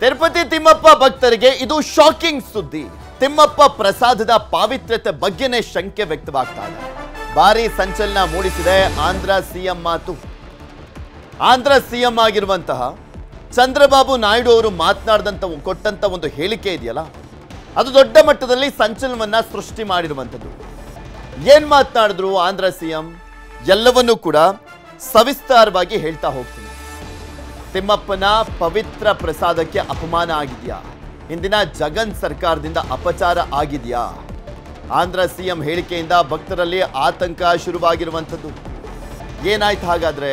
ತಿರುಪತಿ ತಿಮ್ಮಪ್ಪ ಭಕ್ತರಿಗೆ ಇದು ಶಾಕಿಂಗ್ ಸುದ್ದಿ. ತಿಮ್ಮಪ್ಪ ಪ್ರಸಾದದ ಪಾವಿತ್ರ್ಯತೆ ಬಗ್ಗೆನೇ ಶಂಕೆ ವ್ಯಕ್ತವಾಗ್ತಾ ಇದೆ. ಭಾರಿ ಸಂಚಲನ ಮೂಡಿಸಿದೆ ಆಂಧ್ರ ಸಿಎಂ ಮಾತು. ಆಂಧ್ರ ಸಿಎಂ ಆಗಿರುವಂತಹ ಚಂದ್ರಬಾಬು ನಾಯ್ಡು ಅವರು ಮಾತನಾಡಿದಂತ ಕೊಟ್ಟಂತ ಒಂದು ಹೇಳಿಕೆ ಇದೆಯಲ್ಲ? ಅದು ದೊಡ್ಡ ಮಟ್ಟದಲ್ಲಿ ಸಂಚಲನವನ್ನ ಸೃಷ್ಟಿ ಮಾಡಿರುವಂಥದ್ದು. ಏನ್ ಮಾತನಾಡಿದ್ರು ಆಂಧ್ರ ಸಿಎಂ? ಎಲ್ಲವನ್ನೂ ಕೂಡ ಸವಿಸ್ತಾರವಾಗಿ ಹೇಳ್ತಾ ಹೋಗ್ತೀನಿ. ತಿಮ್ಮಪ್ಪನ ಪವಿತ್ರ ಪ್ರಸಾದಕ್ಕೆ ಅಪಮಾನ ಆಗಿದೆಯಾ? ಇಂದಿನ ಜಗನ್ ಸರ್ಕಾರದಿಂದ ಅಪಚಾರ ಆಗಿದೆಯಾ? ಆಂಧ್ರ ಸಿಎಂ ಹೇಳಿಕೆಯಿಂದ ಭಕ್ತರಲ್ಲಿ ಆತಂಕ ಶುರುವಾಗಿರುವಂಥದ್ದು. ಏನಾಯ್ತು ಹಾಗಾದ್ರೆ?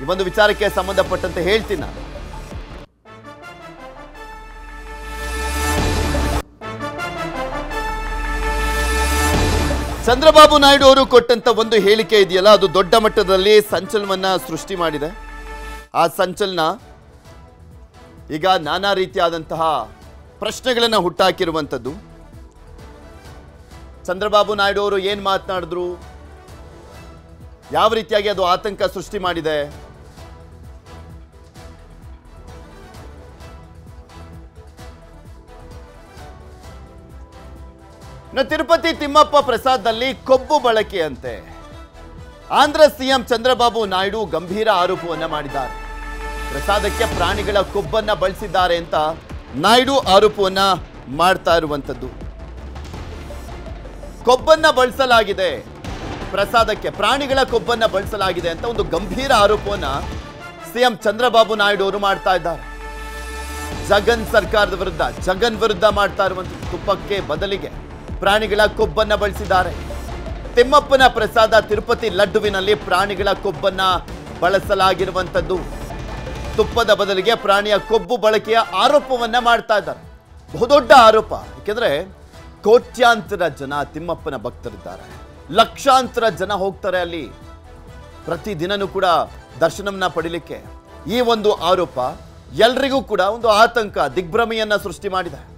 ಈ ಒಂದು ವಿಚಾರಕ್ಕೆ ಸಂಬಂಧಪಟ್ಟಂತೆ ಹೇಳ್ತೀನಿ? ನಾನು ಚಂದ್ರಬಾಬು ನಾಯ್ಡು ಅವರು ಕೊಟ್ಟಂತ ಒಂದು ಹೇಳಿಕೆ ಇದೆಯಲ್ಲ, ಅದು ದೊಡ್ಡ ಮಟ್ಟದಲ್ಲಿ ಸಂಚಲನವನ್ನ ಸೃಷ್ಟಿ ಮಾಡಿದೆ. ಆ ಸಂಚಲನ ಈಗ ನಾನಾ ರೀತಿಯಾದಂತಹ ಪ್ರಶ್ನೆಗಳನ್ನು ಹುಟ್ಟಾಕಿರುವಂಥದ್ದು. ಚಂದ್ರಬಾಬು ನಾಯ್ಡು ಅವರು ಏನು ಮಾತನಾಡಿದ್ರು? ಯಾವ ರೀತಿಯಾಗಿ ಅದು ಆತಂಕ ಸೃಷ್ಟಿ ಮಾಡಿದೆ? ತಿರುಪತಿ ತಿಮ್ಮಪ್ಪ ಪ್ರಸಾದದಲ್ಲಿ ಕೊಬ್ಬು ಬಳಕೆಯಂತೆ. ಆಂಧ್ರ ಸಿಎಂ ಚಂದ್ರಬಾಬು ನಾಯ್ಡು ಗಂಭೀರ ಆರೋಪವನ್ನ ಮಾಡಿದ್ದಾರೆ. ಪ್ರಸಾದಕ್ಕೆ ಪ್ರಾಣಿಗಳ ಕೊಬ್ಬನ್ನ ಬಳಸಿದ್ದಾರೆ ಅಂತ ನಾಯ್ಡು ಆರೋಪವನ್ನ ಮಾಡ್ತಾ ಇರುವಂಥದ್ದು. ಕೊಬ್ಬನ್ನ ಬಳಸಲಾಗಿದೆ. ಪ್ರಸಾದಕ್ಕೆ ಪ್ರಾಣಿಗಳ ಕೊಬ್ಬನ್ನ ಬಳಸಲಾಗಿದೆ ಅಂತ ಒಂದು ಗಂಭೀರ ಆರೋಪವನ್ನ ಸಿಎಂ ಚಂದ್ರಬಾಬು ನಾಯ್ಡು ಅವರು ಮಾಡ್ತಾ ಇದ್ದಾರೆ. ಜಗನ್ ಸರ್ಕಾರದ ವಿರುದ್ಧ, ಜಗನ್ ವಿರುದ್ಧ ಮಾಡ್ತಾ ಇರುವಂಥದ್ದು ತುಪ್ಪಕ್ಕೆ ಬದಲಿಗೆ ಪ್ರಾಣಿಗಳ ಕೊಬ್ಬನ್ನ ಬಳಸಿದ್ದಾರೆ. ತಿಮ್ಮಪ್ಪನ ಪ್ರಸಾದ ತಿರುಪತಿ ಲಡ್ಡುವಿನಲ್ಲಿ ಪ್ರಾಣಿಗಳ ಕೊಬ್ಬನ್ನ ಬಳಸಲಾಗಿರುವಂಥದ್ದು. ತುಪ್ಪದ ಬದಲಿಗೆ ಪ್ರಾಣಿಯ ಕೊಬ್ಬು ಬಳಕೆಯ ಆರೋಪವನ್ನ ಮಾಡ್ತಾ ಇದ್ದಾರೆ. ಬಹುದೊಡ್ಡ ಆರೋಪ ಯಾಕೆಂದ್ರೆ ಕೋಟ್ಯಾಂತರ ಜನ ತಿಮ್ಮಪ್ಪನ ಭಕ್ತರಿದ್ದಾರೆ. ಲಕ್ಷಾಂತರ ಜನ ಹೋಗ್ತಾರೆ ಅಲ್ಲಿ. ಪ್ರತಿದಿನನೂ ಕೂಡ ದರ್ಶನವನ್ನ ಪಡಿಲಿಕ್ಕೆ. ಈ ಒಂದು ಆರೋಪ ಎಲ್ರಿಗೂ ಕೂಡ ಒಂದು ಆತಂಕ, ದಿಗ್ಭ್ರಮೆಯನ್ನ ಸೃಷ್ಟಿ ಮಾಡಿದೆ.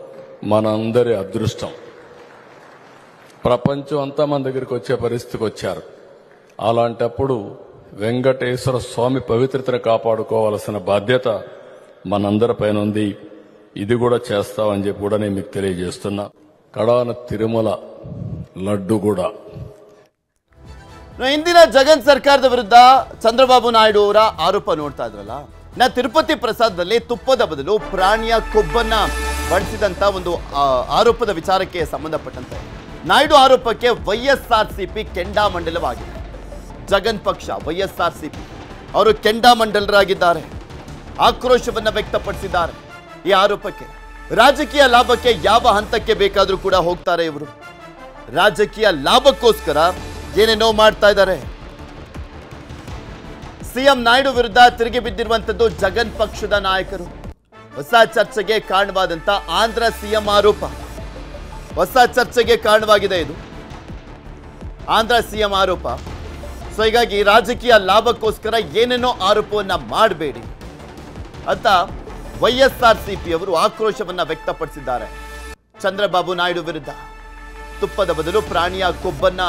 మనందరి అదృష్టం ప్రపంచం అంతా మన దగ్గరికి వచ్చే పరిస్థితికి వచ్చారు అలాంటప్పుడు వెంకటేశ్వర స్వామి పవిత్రతను కాపాడుకోవాల్సిన బాధ్యత మనందరిపైన ఉంది ఇది కూడా చేస్తామని చెప్పి కూడా నేను మీకు తెలియజేస్తున్నా కడాన తిరుమల లడ్డు కూడా ನಾವು ಇಂದಿನ ಜಗನ್ ಸರ್ಕಾರದ ವಿರುದ್ಧ ಚಂದ್ರಬಾಬು ನಾಯ್ಡು ಅವರ ಆರೋಪ ನೋಡ್ತಾ ಇದ್ರಲ್ಲ ನಾ ತಿರುಪತಿ ಪ್ರಸಾದದಲ್ಲಿ ತುಪ್ಪದ ಬದಲು ಪ್ರಾಣಿಯ ಕೊಬ್ಬನ್ನ ಬಳಸಿದಂತ ಒಂದು ಆರೋಪದ ವಿಚಾರಕ್ಕೆ ಸಂಬಂಧಪಟ್ಟಂತೆ. ನಾಯ್ಡು ಆರೋಪಕ್ಕೆ ವೈಎಸ್ಆರ್ಸಿಪಿ ಕೆಂಡಾಮಂಡಲವಾಗಿದೆ. ಜಗನ್ ಪಕ್ಷ ವೈಎಸ್ಆರ್ಸಿಪಿ ಅವರು ಕೆಂಡಾಮಂಡಲರಾಗಿದ್ದಾರೆ. ಆಕ್ರೋಶವನ್ನು ವ್ಯಕ್ತಪಡಿಸಿದ್ದಾರೆ ಈ ಆರೋಪಕ್ಕೆ. ರಾಜಕೀಯ ಲಾಭಕ್ಕೆ ಯಾವ ಹಂತಕ್ಕೆ ಬೇಕಾದರೂ ಕೂಡ ಹೋಗ್ತಾರೆ ಇವರು. ರಾಜಕೀಯ ಲಾಭಕ್ಕೋಸ್ಕರ ಏನೇನೋ ಮಾಡ್ತಾ ಇದ್ದಾರೆ. ಸಿಎಂ ನಾಯ್ಡು ವಿರುದ್ಧ ತಿರುಗಿ ಬಿದ್ದಿರುವಂಥದ್ದು ಜಗನ್ ಪಕ್ಷದ ನಾಯಕರು. ಹೊಸ ಚರ್ಚೆಗೆ ಕಾರಣವಾದಂತ ಆಂಧ್ರ ಸಿಎಂ ಆರೋಪ. ಹೊಸ ಚರ್ಚೆಗೆ ಕಾರಣವಾಗಿದೆ ಇದು. ಆಂಧ್ರ ಸಿಎಂ ಆರೋಪ. ಸೊ, ಹೀಗಾಗಿ ರಾಜಕೀಯ ಲಾಭಕ್ಕೋಸ್ಕರ ಏನೇನೋ ಆರೋಪವನ್ನ ಮಾಡಬೇಡಿ ಅಂತ ವೈಎಸ್ಆರ್ ಸಿಪಿ ಅವರು ಆಕ್ರೋಶವನ್ನ ವ್ಯಕ್ತಪಡಿಸಿದ್ದಾರೆ. ಚಂದ್ರಬಾಬು ನಾಯ್ಡು ವಿರುದ್ಧ ತುಪ್ಪದ ಬದಲು ಪ್ರಾಣಿಯ ಕೊಬ್ಬನ್ನ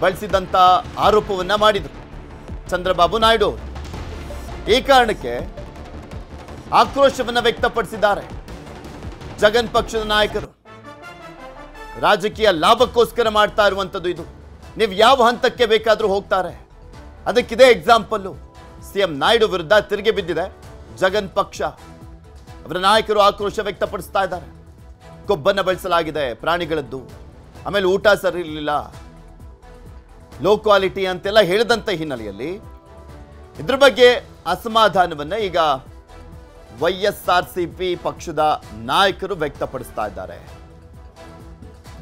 ಬಳಸಿದಂತ ಆರೋಪವನ್ನ ಮಾಡಿದರು. ಚಂದ್ರಬಾಬು ನಾಯ್ಡು ಈ ಕಾರಣಕ್ಕೆ ಆಕ್ರೋಶವನ್ನ ವ್ಯಕ್ತಪಡಿಸಿದ್ದಾರೆ. ಜಗನ್ ಪಕ್ಷದ ನಾಯಕರು. ರಾಜಕೀಯ ಲಾಭಕ್ಕೋಸ್ಕರ ಮಾಡ್ತಾ ಇರುವಂಥದ್ದು ಇದು. ನೀವು ಯಾವ ಹಂತಕ್ಕೆ ಬೇಕಾದರೂ ಹೋಗ್ತಾರೆ. ಅದಕ್ಕಿದೆ ಎಕ್ಸಾಂಪಲ್ಲು ಸಿ ಎಂ ನಾಯ್ಡು ವಿರುದ್ಧ ತಿರುಗಿ ಬಿದ್ದಿದೆ ಜಗನ್ ಪಕ್ಷ. ಅವರ ನಾಯಕರು ಆಕ್ರೋಶ ವ್ಯಕ್ತಪಡಿಸ್ತಾ ಇದ್ದಾರೆ. ಕೊಬ್ಬನ್ನು ಬಳಸಲಾಗಿದೆ ಪ್ರಾಣಿಗಳದ್ದು. ಆಮೇಲೆ ಊಟ ಸರಿ ಇರಲಿಲ್ಲ. ಲೋ ಕ್ವಾಲಿಟಿ ಅಂತೆಲ್ಲ ಹೇಳಿದಂಥ ಹಿನ್ನೆಲೆಯಲ್ಲಿ. ಇದ್ರ ಬಗ್ಗೆ ಅಸಮಾಧಾನವನ್ನು ಈಗ Y S R C P ಪಕ್ಷದ ನಾಯಕರು ವ್ಯಕ್ತಪಡಿಸ್ತಾ ಇದ್ದಾರೆ.